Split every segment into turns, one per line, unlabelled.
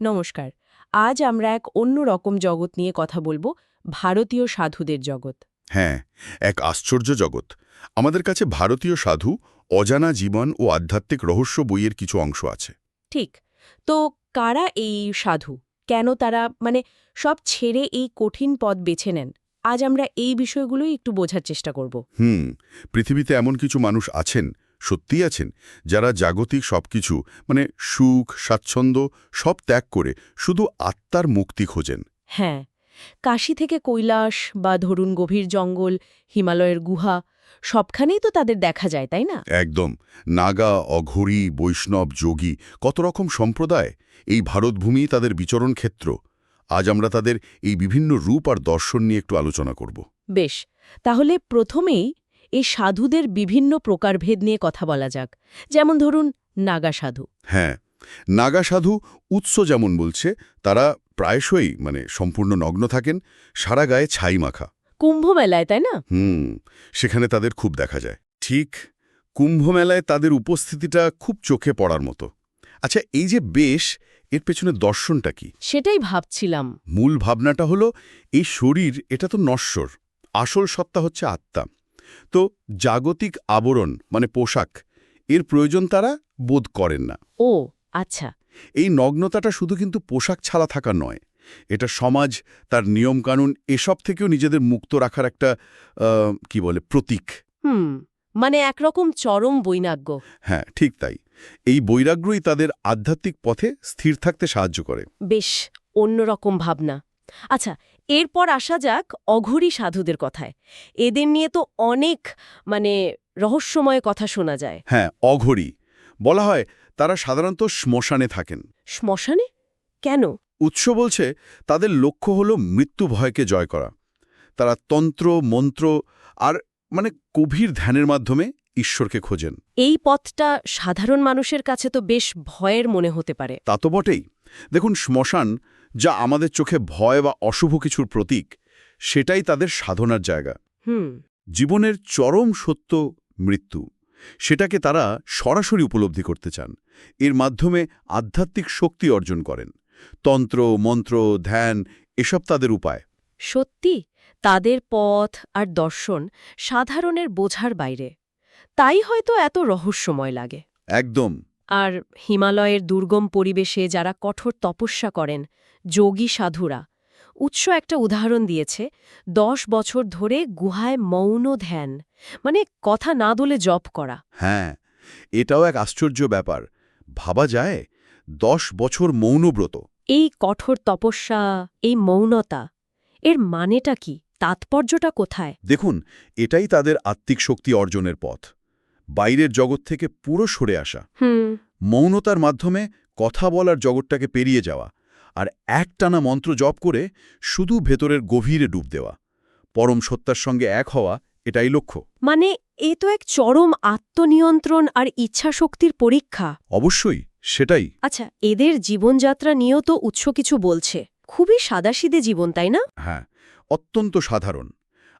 নমস্কার আজ আমরা এক অন্য রকম জগৎ নিয়ে কথা বলব ভারতীয় সাধুদের জগৎ।
হ্যাঁ এক আশ্চর্য জগৎ। আমাদের কাছে ভারতীয় সাধু অজানা জীবন ও আধ্যাত্মিক রহস্য বইয়ের কিছু অংশ আছে।
ঠিক তো কারা এই সাধু? কেন তারা মানে সব ছেড়ে এই কঠিন পথ বেছে নেন? আজ আমরা এই বিষয়গুলোই একটু বোঝার চেষ্টা করব।
হুম পৃথিবীতে এমন কিছু মানুষ আছেন সত্যিই আছেন যারা জাগতিক সবকিছু মানে সুখ স্বাচ্ছন্দ্য সব ত্যাগ করে শুধু আত্মার মুক্তি খোঁজেন।
হ্যাঁ কাশী থেকে কৈলাস বা ধরুন গভীর জঙ্গল হিমালয়ের গুহা সবখানেই তো তাদের দেখা যায় তাই না?
একদম নাগা অঘরী বৈষ্ণব যোগী কত রকম সম্প্রদায় এই ভারতভূমি তাদের বিচরণ ক্ষেত্র। আজ আমরা তাদের এই বিভিন্ন রূপ আর দর্শন নিয়ে একটু আলোচনা করব।
বেশ তাহলে প্রথমেই এই সাধুদের বিভিন্ন প্রকারভেদ নিয়ে কথা বলা যাক। যেমন ধরুন নাগা সাধু।
হ্যাঁ নাগা সাধু উৎস যেমন বলছে তারা প্রায়শই মানে সম্পূর্ণ নগ্ন থাকেন সারা গায়ে ছাই মাখা।
কুম্ভ মেলায় তাই না?
হুম সেখানে তাদের খুব দেখা যায়। ঠিক কুম্ভমেলায় তাদের উপস্থিতিটা খুব চোখে পড়ার মতো। আচ্ছা এই যে বেশ এর পেছনে দর্শনটা কি?
সেটাই ভাবছিলাম।
মূল ভাবনাটা হলো এই শরীর এটা তো নশ্বর। আসল সত্তা হচ্ছে আত্মা। তো জাগতিক আবরণ মানে পোশাক এর প্রয়োজন তারা বোধ করেন না।
ও আচ্ছা।
এই নগ্নতাটা শুধু কিন্তু পোশাক ছাড়া থাকা নয় এটা সমাজ তার নিয়মকানুন এসব থেকেও নিজেদের মুক্ত রাখার একটা কি বলে প্রতীক।
হুম মানে একরকম চরম বৈনাগ্য
হ্যাঁ ঠিক তাই। এই বৈরাগ্যই তাদের আধ্যাত্মিক পথে স্থির থাকতে সাহায্য করে।
বেশ অন্যরকম ভাবনা। আচ্ছা এরপর আসা যাক অঘরী সাধুদের কথায়। এদের নিয়ে তো অনেক মানে রহস্যময় কথা শোনা যায়।
হ্যাঁ অঘরী। বলা হয় তারা সাধারণত শ্মশানে থাকেন।
শ্মশানে? কেন?
উৎস বলছে তাদের লক্ষ্য হল মৃত্যু ভয়কে জয় করা। তারা তন্ত্র মন্ত্র আর মানে গভীর ধ্যানের মাধ্যমে ঈশ্বরকে খোঁজেন।
এই পথটা সাধারণ মানুষের কাছে তো বেশ ভয়ের মনে হতে পারে।
তা তো বটেই। দেখুন শ্মশান যা আমাদের চোখে ভয় বা অশুভ কিছুর প্রতীক সেটাই তাদের সাধনার জায়গা।
হুম।
জীবনের চরম সত্য মৃত্যু সেটাকে তারা সরাসরি উপলব্ধি করতে চান। এর মাধ্যমে আধ্যাত্মিক শক্তি অর্জন করেন। তন্ত্র মন্ত্র ধ্যান এসব তাদের উপায়।
সত্যি তাদের পথ আর দর্শন সাধারণের বোঝার বাইরে। তাই হয়তো এত রহস্যময় লাগে।
একদম।
আর হিমালয়ের দুর্গম পরিবেশে যারা কঠোর তপস্যা করেন যোগী সাধুরা উৎস একটা উদাহরণ দিয়েছে দশ বছর ধরে গুহায় মৌন ধ্যান মানে কথা না দলে জপ করা।
হ্যাঁ এটাও এক আশ্চর্য ব্যাপার। ভাবা যায় দশ বছর মৌনব্রত
এই কঠোর তপস্যা এই মৌনতা এর মানেটা কি? তাৎপর্যটা কোথায়?
দেখুন এটাই তাদের আত্মিক শক্তি অর্জনের পথ। বাইরের জগৎ থেকে পুরো সরে আসা।
হুম।
মৌনতার মাধ্যমে কথা বলার জগৎটাকে পেরিয়ে যাওয়া আর একটানা মন্ত্র জপ করে শুধু ভেতরের গভীরে ডুব দেওয়া। পরম সত্তার সঙ্গে এক হওয়া এটাই লক্ষ্য।
মানে এ তো এক চরম আত্মনিয়ন্ত্রণ আর ইচ্ছাশক্তির পরীক্ষা।
অবশ্যই সেটাই।
আচ্ছা এদের জীবনযাত্রা নিয়েও তো উৎস কিছু বলছে। খুবই সাদাসিদে জীবন তাই না?
হ্যাঁ অত্যন্ত সাধারণ।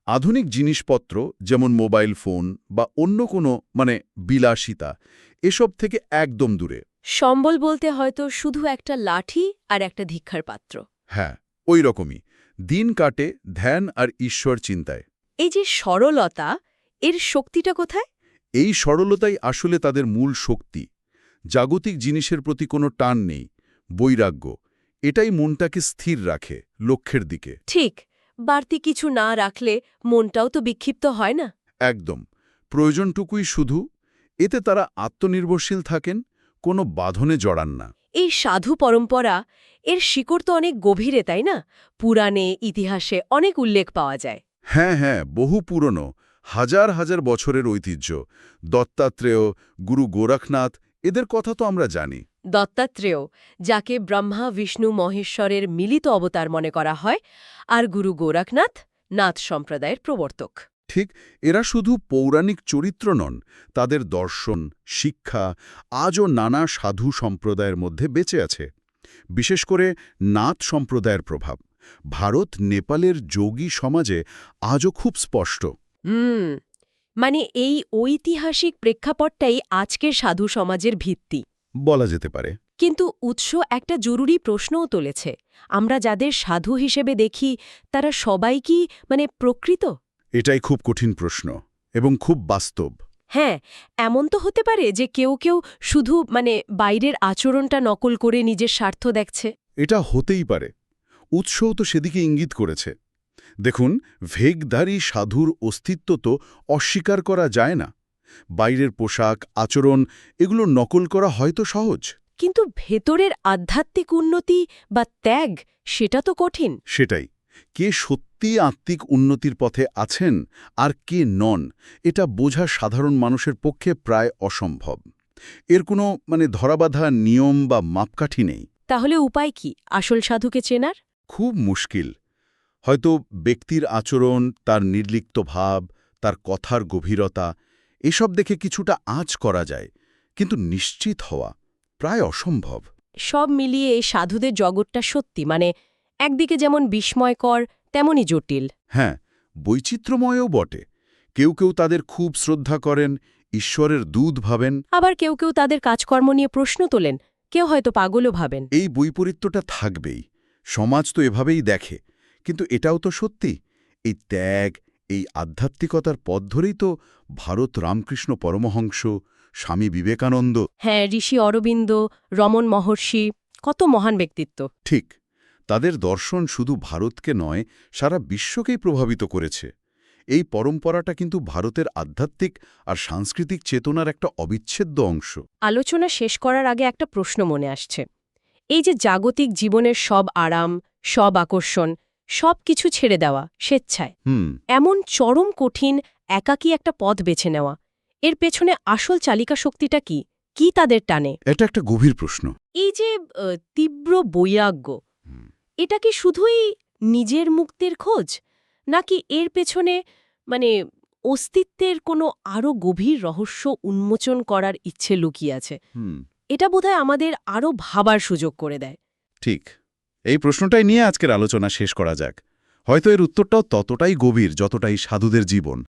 আধুনিক জিনিসপত্র যেমন মোবাইল ফোন বা অন্য কোনো মানে বিলাসিতা এসব থেকে একদম দূরে।
সম্বল বলতে হয়তো শুধু একটা লাঠি আর একটা ধিক্ষার পাত্র।
হ্যাঁ ওই রকমই। দিন কাটে ধ্যান আর ঈশ্বর চিন্তায়।
এই যে সরলতা এর শক্তিটা কোথায়?
এই সরলতাই আসলে তাদের মূল শক্তি। জাগতিক জিনিসের প্রতি কোনো টান নেই। বৈরাগ্য এটাই মনটাকে স্থির রাখে লক্ষ্যের দিকে।
ঠিক। বাড়তি কিছু না রাখলে মনটাও তো বিক্ষিপ্ত হয় না?
একদম। প্রয়োজনটুকুই শুধু এতে তারা আত্মনির্ভরশীল থাকেন কোনো বাঁধনে জড়ান না।
এই সাধু পরম্পরা এর শিকড় তো অনেক গভীরে তাই না? পুরাণে ইতিহাসে অনেক উল্লেখ পাওয়া যায়।
হ্যাঁ হ্যাঁ বহু পুরনো হাজার হাজার বছরের ঐতিহ্য। দত্তাত্রেয় গুরু গোরখনাথ এদের কথা তো আমরা জানি।
দত্তাত্রেয় যাকে ব্রহ্মা বিষ্ণু মহেশ্বরের মিলিত অবতার মনে করা হয় আর গুরু গোরখনাথ নাথ সম্প্রদায়ের প্রবর্তক।
ঠিক এরা শুধু পৌরাণিক চরিত্র নন তাদের দর্শন শিক্ষা আজও নানা সাধু সম্প্রদায়ের মধ্যে বেঁচে আছে। বিশেষ করে নাথ সম্প্রদায়ের প্রভাব। ভারত নেপালের যোগী সমাজে আজও খুব স্পষ্ট।
হুম মানে এই ঐতিহাসিক প্রেক্ষাপটটাই আজকের সাধু সমাজের ভিত্তি।
বলা যেতে পারে।
কিন্তু উৎস একটা জরুরি প্রশ্নও তুলেছে। আমরা যাদের সাধু হিসেবে দেখি তারা সবাই কি মানে প্রকৃত?
এটাই খুব কঠিন প্রশ্ন এবং খুব বাস্তব।
হ্যাঁ এমন তো হতে পারে যে কেউ কেউ শুধু মানে বাইরের আচরণটা নকল করে নিজের স্বার্থ দেখছে।
এটা হতেই পারে। উৎসও তো সেদিকে ইঙ্গিত করেছে। দেখুন ভেগধারী সাধুর অস্তিত্ব তো অস্বীকার করা যায় না। বাইরের পোশাক আচরণ এগুলো নকল করা হয়তো সহজ।
কিন্তু ভেতরের আধ্যাত্মিক উন্নতি বা ত্যাগ সেটা তো কঠিন।
সেটাই। কে সত্যি আত্মিক উন্নতির পথে আছেন আর কে নন এটা বোঝা সাধারণ মানুষের পক্ষে প্রায় অসম্ভব। এর কোনো মানে ধরাবাধা নিয়ম বা মাপকাঠি নেই।
তাহলে উপায় কি? আসল সাধুকে চেনার?
খুব মুশকিল। হয়তো ব্যক্তির আচরণ তার নির্লিপ্ত ভাব তার কথার গভীরতা এসব দেখে কিছুটা আঁচ করা যায় কিন্তু নিশ্চিত হওয়া প্রায় অসম্ভব।
সব মিলিয়ে এই সাধুদের জগৎটা সত্যি মানে একদিকে যেমন বিস্ময়কর তেমনই জটিল।
হ্যাঁ বৈচিত্র্যময়ও বটে। কেউ কেউ তাদের খুব শ্রদ্ধা করেন ঈশ্বরের দুধ ভাবেন।
আবার কেউ কেউ তাদের কাজকর্ম নিয়ে প্রশ্ন তোলেন কেউ হয়তো পাগলও ভাবেন।
এই বৈপরীত্যটা থাকবেই সমাজ তো এভাবেই দেখে কিন্তু এটাও তো সত্যি এই ত্যাগ এই আধ্যাত্মিকতার পথ ধরেই তো ভারত রামকৃষ্ণ পরমহংস স্বামী বিবেকানন্দ।
হ্যাঁ ঋষি অরবিন্দ রমন মহর্ষি কত মহান ব্যক্তিত্ব।
ঠিক তাদের দর্শন শুধু ভারতকে নয় সারা বিশ্বকেই প্রভাবিত করেছে। এই পরম্পরাটা কিন্তু ভারতের আধ্যাত্মিক আর সাংস্কৃতিক চেতনার একটা অবিচ্ছেদ্য অংশ।
আলোচনা শেষ করার আগে একটা প্রশ্ন মনে আসছে। এই যে জাগতিক জীবনের সব আরাম সব আকর্ষণ সব কিছু ছেড়ে দেওয়া স্বেচ্ছায়। এমন চরম কঠিন একাকী একটা পথ বেছে নেওয়া। এর পেছনে আসল চালিকা শক্তিটা কি? কি তাদের টানে?
এটা একটা গভীর প্রশ্ন।
এই যে তীব্র বৈরাগ্য এটা কি শুধুই নিজের মুক্তির খোঁজ? নাকি এর পেছনে মানে অস্তিত্বের কোনো আরও গভীর রহস্য উন্মোচন করার ইচ্ছে লুকিয়ে আছে?
হুম।
এটা বোধহয় আমাদের আরও ভাবার সুযোগ করে দেয়।
ঠিক। এই প্রশ্নটাই নিয়ে আজকের আলোচনা শেষ করা যাক। হয়তো এর উত্তরটাও ততটাই গভীর, যতটাই সাধুদের জীবন।